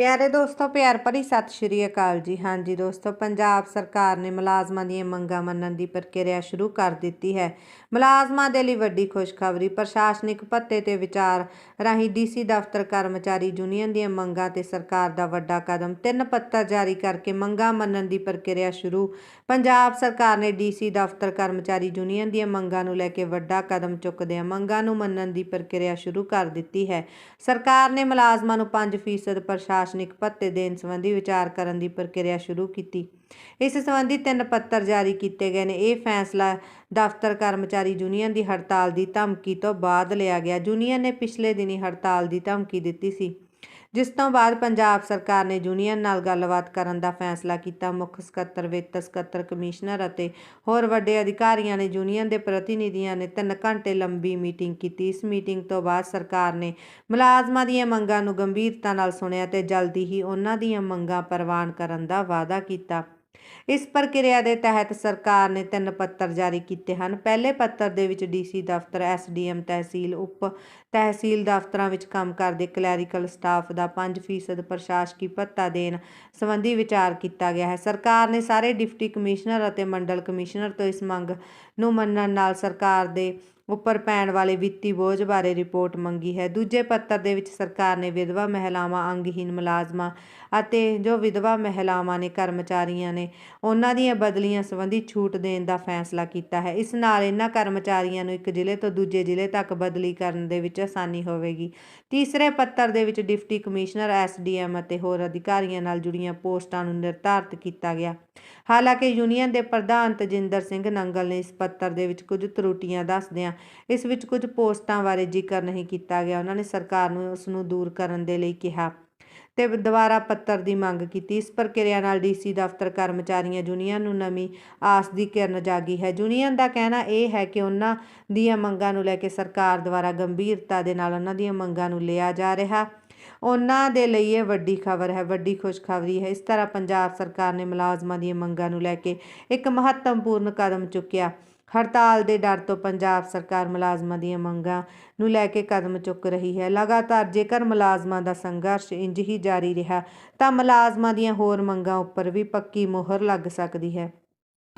ਪਿਆਰੇ ਦੋਸਤੋ, ਪਿਆਰ ਭਰੀ ਸਤਿ ਸ਼੍ਰੀ ਅਕਾਲ ਜੀ। ਹਾਂਜੀ ਦੋਸਤੋ, ਪੰਜਾਬ ਸਰਕਾਰ ਨੇ ਮੁਲਾਜ਼ਮਾਂ ਦੀਆਂ ਮੰਗਾਂ ਮੰਨਣ ਦੀ ਪ੍ਰਕਿਰਿਆ ਸ਼ੁਰੂ ਕਰ ਦਿੱਤੀ ਹੈ। ਮੁਲਾਜ਼ਮਾਂ ਦੇ ਲਈ ਵੱਡੀ ਖੁਸ਼ਖਬਰੀ, ਪ੍ਰਸ਼ਾਸਨਿਕ ਭੱਤੇ ਤੇ ਵਿਚਾਰ ਰਾਹੀਂ ਡੀਸੀ ਦਫ਼ਤਰ ਕਰਮਚਾਰੀ ਯੂਨੀਅਨ ਦੀਆਂ ਮੰਗਾਂ ਤੇ ਸਰਕਾਰ ਦਾ ਵੱਡਾ ਕਦਮ ਤਿੰਨ ਪੱਤਰ ਜਾਰੀ ਕਰਕੇ ਮੰਗਾਂ ਮੰਨਣ ਦੀ ਪ੍ਰਕਿਰਿਆ ਸ਼ੁਰੂ। ਪੰਜਾਬ ਸਰਕਾਰ ਨੇ ਡੀਸੀ ਦਫ਼ਤਰ ਕਰਮਚਾਰੀ ਯੂਨੀਅਨ ਦੀਆਂ ਮੰਗਾਂ ਨੂੰ ਲੈ ਕੇ ਵੱਡਾ ਕਦਮ ਚੁੱਕਦਿਆਂ ਮੰਗਾਂ ਨੂੰ ਮੰਨਣ ਦੀ ਪ੍ਰਕਿਰਿਆ ਸ਼ੁਰੂ ਕਰ ਦਿੱਤੀ ਹੈ। ਸਰਕਾਰ ਨੇ ਮੁਲਾਜ਼ਮਾਂ ਨੂੰ 5% ਪ੍ਰਸ਼ਾਸਨਿਕ ਭੱਤੇ ਦੇਣ ਸੰਬੰਧੀ ਵਿਚਾਰ ਕਰਨ ਦੀ ਪ੍ਰਕਿਰਿਆ ਸ਼ੁਰੂ ਕੀਤੀ। ਇਸ ਸੰਬੰਧੀ ਤਿੰਨ ਪੱਤਰ ਜਾਰੀ ਕੀਤੇ ਗਏ ਨੇ। ਇਹ ਫੈਸਲਾ ਦਫ਼ਤਰ ਕਰਮਚਾਰੀ ਯੂਨੀਅਨ ਦੀ ਹੜਤਾਲ ਦੀ ਧਮਕੀ ਤੋਂ ਬਾਅਦ ਲਿਆ ਗਿਆ। ਯੂਨੀਅਨ ਨੇ ਪਿਛਲੇ ਦਿਨੀ ਹੜਤਾਲ ਦੀ ਧਮਕੀ ਦਿੱਤੀ ਸੀ। ਜਿਸ ਤੋਂ ਬਾਅਦ ਪੰਜਾਬ ਸਰਕਾਰ ਨੇ ਯੂਨੀਅਨ ਨਾਲ ਗੱਲਬਾਤ ਕਰਨ ਦਾ ਫੈਸਲਾ ਕੀਤਾ। ਮੁੱਖ ਸਕੱਤਰ, ਵਿੱਤ ਸਕੱਤਰ, ਕਮਿਸ਼ਨਰ ਅਤੇ ਹੋਰ ਵੱਡੇ ਅਧਿਕਾਰੀਆਂ ਨੇ ਯੂਨੀਅਨ ਦੇ ਪ੍ਰਤੀਨਿਧੀਆਂ ਨੇ 3 ਘੰਟੇ ਲੰਬੀ ਮੀਟਿੰਗ ਕੀਤੀ। ਇਸ ਮੀਟਿੰਗ ਤੋਂ ਬਾਅਦ ਸਰਕਾਰ ਨੇ ਮੁਲਾਜ਼ਮਾਂ ਦੀਆਂ ਮੰਗਾਂ ਨੂੰ ਗੰਭੀਰਤਾ ਨਾਲ ਸੁਣਿਆ ਤੇ ਜਲਦੀ ਹੀ ਉਹਨਾਂ ਦੀਆਂ ਮੰਗਾਂ ਪ੍ਰਵਾਨ ਕਰਨ ਦਾ ਵਾਅਦਾ ਕੀਤਾ। ਇਸ ਪ੍ਰਕਿਰਿਆ ਦੇ ਤਹਿਤ ਸਰਕਾਰ ਨੇ ਤਿੰਨ ਪੱਤਰ ਜਾਰੀ ਕੀਤੇ ਹਨ। ਪਹਿਲੇ ਪੱਤਰ ਦੇ ਵਿੱਚ ਡੀਸੀ ਦਫ਼ਤਰ ਐਸਡੀਐਮ ਤਹਿਸੀਲ, ਉਪ ਤਹਿਸੀਲ ਦਫ਼ਤਰਾਂ ਵਿੱਚ ਕੰਮ ਕਰਦੇ ਕਲੈਰੀਕਲ ਸਟਾਫ ਦਾ 5% ਪ੍ਰਸ਼ਾਸਕੀ ਭੱਤਾ ਦੇਣ ਸੰਬੰਧੀ ਵਿਚਾਰ ਕੀਤਾ ਗਿਆ ਹੈ। ਸਰਕਾਰ ਨੇ ਸਾਰੇ ਡਿਪਟੀ ਕਮਿਸ਼ਨਰ ਅਤੇ ਮੰਡਲ ਕਮਿਸ਼ਨਰ ਤੋਂ ਇਸ ਮੰਗ ਨੂੰ ਮੰਨਣ ਨਾਲ ਸਰਕਾਰ ਦੇ ਉੱਪਰ ਪੈਣ ਵਾਲੇ ਵਿੱਤੀ ਬੋਝ ਬਾਰੇ ਰਿਪੋਰਟ ਮੰਗੀ ਹੈ। ਦੂਜੇ ਪੱਤਰ ਦੇ ਵਿੱਚ ਸਰਕਾਰ ਨੇ ਵਿਧਵਾ ਮਹਿਲਾਵਾਂ ਅੰਗਹੀਨ ਮੁਲਾਜ਼ਮਾਂ ਅਤੇ ਜੋ ਵਿਧਵਾ ਮਹਿਲਾਵਾਂ ਨੇ ਕਰਮਚਾਰੀਆਂ ਨੇ, ਉਹਨਾਂ ਦੀਆਂ ਬਦਲੀਆਂ ਸੰਬੰਧੀ ਛੂਟ ਦੇਣ ਦਾ ਫੈਸਲਾ ਕੀਤਾ ਹੈ। ਇਸ ਨਾਲ ਇਹਨਾਂ ਕਰਮਚਾਰੀਆਂ ਨੂੰ ਇੱਕ ਜ਼ਿਲ੍ਹੇ ਤੋਂ ਦੂਜੇ ਜ਼ਿਲ੍ਹੇ ਤੱਕ ਬਦਲੀ ਕਰਨ ਦੇ ਵਿੱਚ ਆਸਾਨੀ ਹੋਵੇਗੀ। ਤੀਸਰੇ ਪੱਤਰ ਦੇ ਵਿੱਚ ਡਿਪਟੀ ਕਮਿਸ਼ਨਰ ਐਸਡੀਐਮ ਅਤੇ ਹੋਰ ਅਧਿਕਾਰੀਆਂ ਨਾਲ ਜੁੜੀਆਂ ਪੋਸਟਾਂ ਨੂੰ ਨਿਰਧਾਰਤ ਕੀਤਾ ਗਿਆ। ਹਾਲਾਂਕਿ ਯੂਨੀਅਨ ਦੇ ਪ੍ਰਧਾਨ ਤਜਿੰਦਰ ਸਿੰਘ ਨੰਗਲ ਨੇ ਇਸ ਪੱਤਰ ਦੇ ਵਿੱਚ ਕੁਝ ਤਰੁੱਟੀਆਂ ਦੱਸਦਿਆਂ ਇਸ ਵਿੱਚ ਕੁਝ ਪੋਸਟਾਂ ਬਾਰੇ ਜ਼ਿਕਰ ਨਹੀਂ ਕੀਤਾ ਗਿਆ। ਉਹਨਾਂ ਨੇ ਸਰਕਾਰ ਨੂੰ ਉਸ ਨੂੰ ਦੂਰ ਕਰਨ ਦੇ ਲਈ ਕਿਹਾ ਤੇ ਦੁਬਾਰਾ ਪੱਤਰ ਦੀ ਮੰਗ ਕੀਤੀ। ਇਸ ਪ੍ਰਕਿਰਿਆ ਨਾਲ ਡੀਸੀ ਦਫ਼ਤਰ ਕਰਮਚਾਰੀਆਂ ਯੂਨੀਅਨ ਨੂੰ ਨਵੀਂ ਆਸ ਦੀ ਕਿਰਨ ਜਾਗੀ ਹੈ। ਯੂਨੀਅਨ ਦਾ ਕਹਿਣਾ ਇਹ ਹੈ ਕਿ ਉਹਨਾਂ ਦੀਆਂ ਮੰਗਾਂ ਨੂੰ ਲੈ ਕੇ ਸਰਕਾਰ ਦੁਆਰਾ ਗੰਭੀਰਤਾ ਦੇ ਨਾਲ ਉਹਨਾਂ ਦੀਆਂ ਮੰਗਾਂ ਨੂੰ ਲਿਆ ਜਾ ਰਿਹਾ ਉਹਨਾਂ ਦੇ ਲਈ ਇਹ ਵੱਡੀ ਖਬਰ ਹੈ, ਵੱਡੀ ਖੁਸ਼ਖਬਰੀ ਹੈ। ਇਸ ਤਰ੍ਹਾਂ ਪੰਜਾਬ ਸਰਕਾਰ ਨੇ ਮੁਲਾਜ਼ਮਾਂ ਦੀਆਂ ਮੰਗਾਂ ਨੂੰ ਲੈ ਕੇ ਇੱਕ ਮਹੱਤਵਪੂਰਨ ਕਦਮ ਚੁੱਕਿਆ। ਹੜਤਾਲ ਦੇ ਡਰ ਤੋਂ ਪੰਜਾਬ ਸਰਕਾਰ ਮੁਲਾਜ਼ਮਾਂ ਦੀਆਂ ਮੰਗਾਂ ਨੂੰ ਲੈ ਕੇ ਕਦਮ ਚੁੱਕ ਰਹੀ ਹੈ। ਲਗਾਤਾਰ ਜੇਕਰ ਮੁਲਾਜ਼ਮਾਂ ਦਾ ਸੰਘਰਸ਼ ਇੰਜ ਹੀ ਜਾਰੀ ਰਿਹਾ, ਤਾਂ ਮੁਲਾਜ਼ਮਾਂ ਦੀਆਂ ਹੋਰ ਮੰਗਾਂ ਉੱਪਰ ਵੀ ਪੱਕੀ ਮੋਹਰ ਲੱਗ ਸਕਦੀ ਹੈ।